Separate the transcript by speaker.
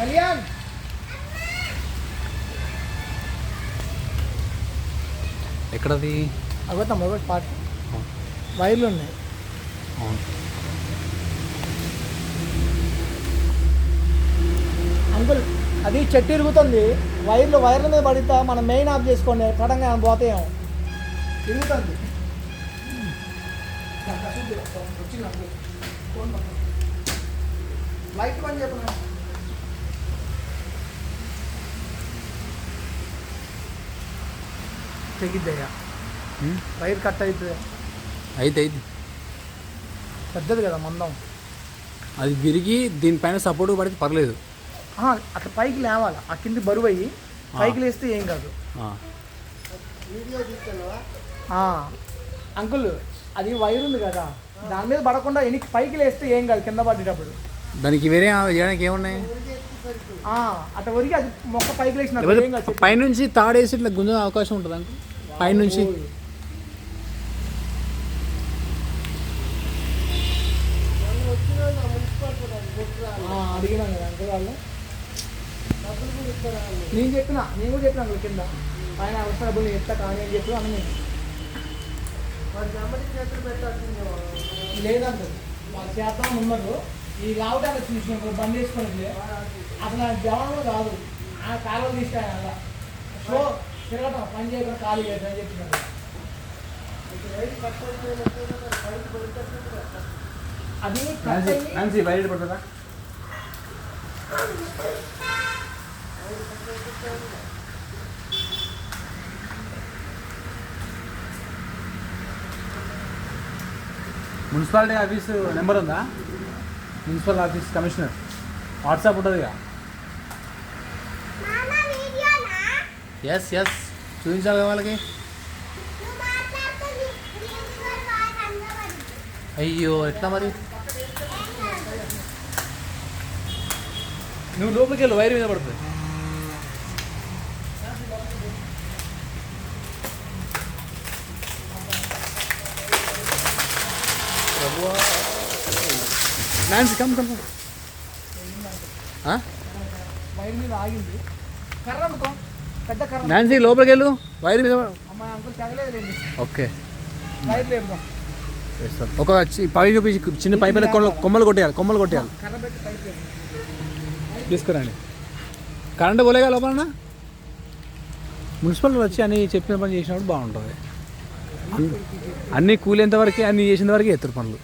Speaker 1: కళ్యాణ్
Speaker 2: ఎక్కడది?
Speaker 1: అగో తమ్ముడు ఒకటి పాట. వైర్లు ఉన్నాయి.
Speaker 2: అవును.
Speaker 1: అంకుల్ అది చెట్టు ఇరుగుతుంది. వైర్లు వైర్ల మీద పడితే మనం మెయిన్ ఆఫ్ చేసుకోండి. కడంగా పోతాయేమో తిరుగుతుంది లైట్ పని చెప్పిన తెగిద్దయ్యా. వైర్ కట్ అవుతుంది
Speaker 2: అయితే అయితే
Speaker 1: పెద్దది కదా మందం.
Speaker 2: అది విరిగి దీనిపైన సపోర్ట్ పడితే పర్లేదు.
Speaker 1: అట్లా పైకి లేవాలి. ఆ కింది బరువు అయ్యి పైకి లేస్తే ఏం కాదు. అంకుల్ అది వైర్ ఉంది కదా దాని మీద పడకుండా ఎనికి పైకి లేస్తే ఏం కాదు కింద పడేటప్పుడు.
Speaker 2: దానికి వేరే చేయడానికి ఏమున్నాయి?
Speaker 1: ఆ, అట్లా వరికి అది మొక్క పైకి చెట్టు.
Speaker 2: పైనుంచి తాడేసి ఇట్లా గుంజ అవకాశం ఉంటుంది అంకు పైనుంచి.
Speaker 1: ఆ, అడిగినాం కదా అంకుల్ వాళ్ళు. నేను చెప్పిన నేను కూడా చెప్పిన అంకుల్ కింద. ఆయన అవసరం డబ్బులు నేను ఎత్తా కానీ అని చెప్పి అని నేను లేదంటారు వాళ్ళు చేద్దాం ఉన్నారు. ఈ రావడానికి చూసినప్పుడు బండి వేసుకొని అసలు ఆయన జవాన్లు కాదు. ఆ కాలువలు తీసుకు అలా తిరగటం పని చేయకుండా ఖాళీ చేయడం అని చెప్తున్నారు అది అయ్యి
Speaker 2: బయట పడుతుందా? మున్సిపాలిటీ ఆఫీస్ నెంబర్ ఉందా? Municipal office commissioner. వాట్సాప్ ఉంటుందిగా. ఎస్ ఎస్ చూపించాలి కదా వాళ్ళకి
Speaker 3: నువ్వు మాట్లాడుతుంది గ్రీన్ కలర్ బాగా కనబడింది
Speaker 2: అయ్యో ఎట్లా మరి
Speaker 4: నువ్వు లోపలికి వెళ్ళు వైర్ మీద పడుతుంది
Speaker 2: Nancy come come come
Speaker 1: wire మీద ఆగింది కర్ర అనుకో పెద్ద కర్ర
Speaker 2: నాన్సీ లోపలికి వెళ్ళు వైర్ మీద ఓకే. ఒక పై చూపించి చిన్న పైపు కొమ్మలు కొట్టేయాలి కొమ్మలు కొట్టేయాలి. తీసుకురండి. కరెంట్ పోలేగా లోపల మున్సిపల్ వచ్చి అన్ని చెప్పిన పని చేసినప్పుడు బాగుంటుంది. అన్ని- కూలేంత వరకే అన్ని చేసిన వరకే ఎత్తురు పనులు.